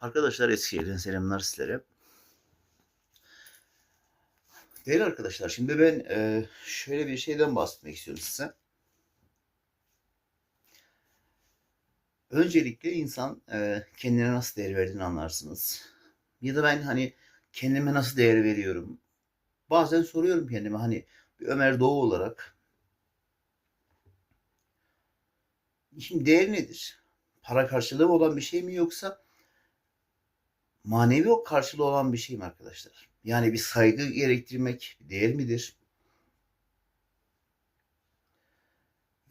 Arkadaşlar Eskişehir'den selamlar sizlere. Değerli arkadaşlar şimdi ben e, şöyle bir şeyden bahsetmek istiyorum size. Öncelikle insan e, kendine nasıl değer verdiğini anlarsınız. Ya da ben hani kendime nasıl değer veriyorum. Bazen soruyorum kendime hani bir Ömer Doğu olarak. Şimdi değer nedir? Para karşılığı olan bir şey mi yoksa manevi o karşılığı olan bir şey mi arkadaşlar? Yani bir saygı gerektirmek değer midir?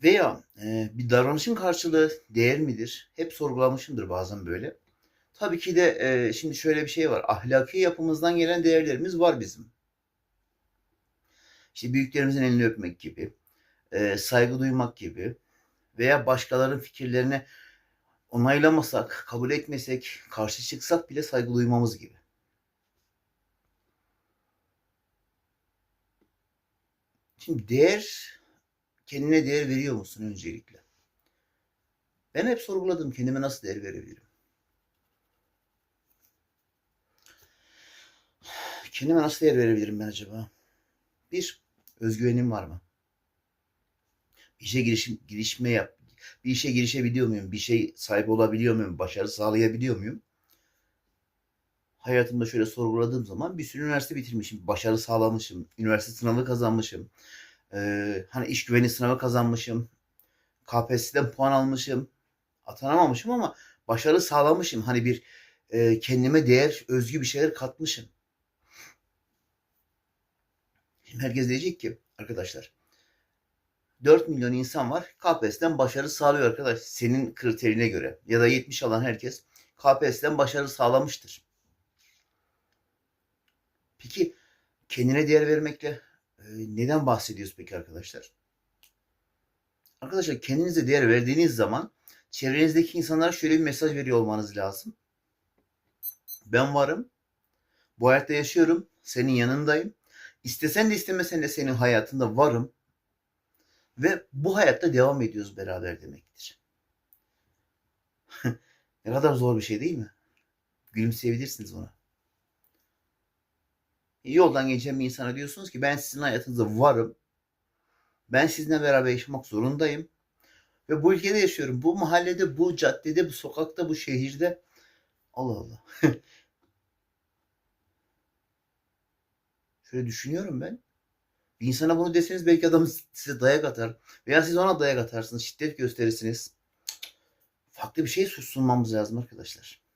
Veya e, bir davranışın karşılığı değer midir? Hep sorgulamışımdır bazen böyle. Tabii ki de e, şimdi şöyle bir şey var. Ahlaki yapımızdan gelen değerlerimiz var bizim. İşte büyüklerimizin elini öpmek gibi, e, saygı duymak gibi veya başkalarının fikirlerine onaylamasak, kabul etmesek, karşı çıksak bile saygı duymamız gibi. Şimdi değer, kendine değer veriyor musun öncelikle? Ben hep sorguladım kendime nasıl değer verebilirim? Kendime nasıl değer verebilirim ben acaba? Bir, özgüvenim var mı? İşe girişim, girişme yap, bir işe girişebiliyor muyum? Bir şey sahip olabiliyor muyum? Başarı sağlayabiliyor muyum? Hayatımda şöyle sorguladığım zaman bir sürü üniversite bitirmişim. Başarı sağlamışım. Üniversite sınavı kazanmışım. Ee, hani iş güveni sınavı kazanmışım. KPSS'den puan almışım. Atanamamışım ama başarı sağlamışım. Hani bir e, kendime değer, özgü bir şeyler katmışım. Şimdi herkes diyecek ki arkadaşlar 4 milyon insan var. KPSS'den başarı sağlıyor arkadaş. Senin kriterine göre. Ya da 70 alan herkes KPSS'den başarı sağlamıştır. Peki kendine değer vermekle e, neden bahsediyoruz peki arkadaşlar? Arkadaşlar kendinize değer verdiğiniz zaman çevrenizdeki insanlara şöyle bir mesaj veriyor olmanız lazım. Ben varım. Bu hayatta yaşıyorum. Senin yanındayım. İstesen de istemesen de senin hayatında varım ve bu hayatta devam ediyoruz beraber demektir. ne kadar zor bir şey değil mi? Gülümseyebilirsiniz ona. Yoldan geçen bir insana diyorsunuz ki ben sizin hayatınızda varım. Ben sizinle beraber yaşamak zorundayım. Ve bu ülkede yaşıyorum. Bu mahallede, bu caddede, bu sokakta, bu şehirde. Allah Allah. Şöyle düşünüyorum ben. Bir insana bunu deseniz belki adam size dayak atar. Veya siz ona dayak atarsınız. Şiddet gösterirsiniz. Farklı bir şey sunmamız lazım arkadaşlar.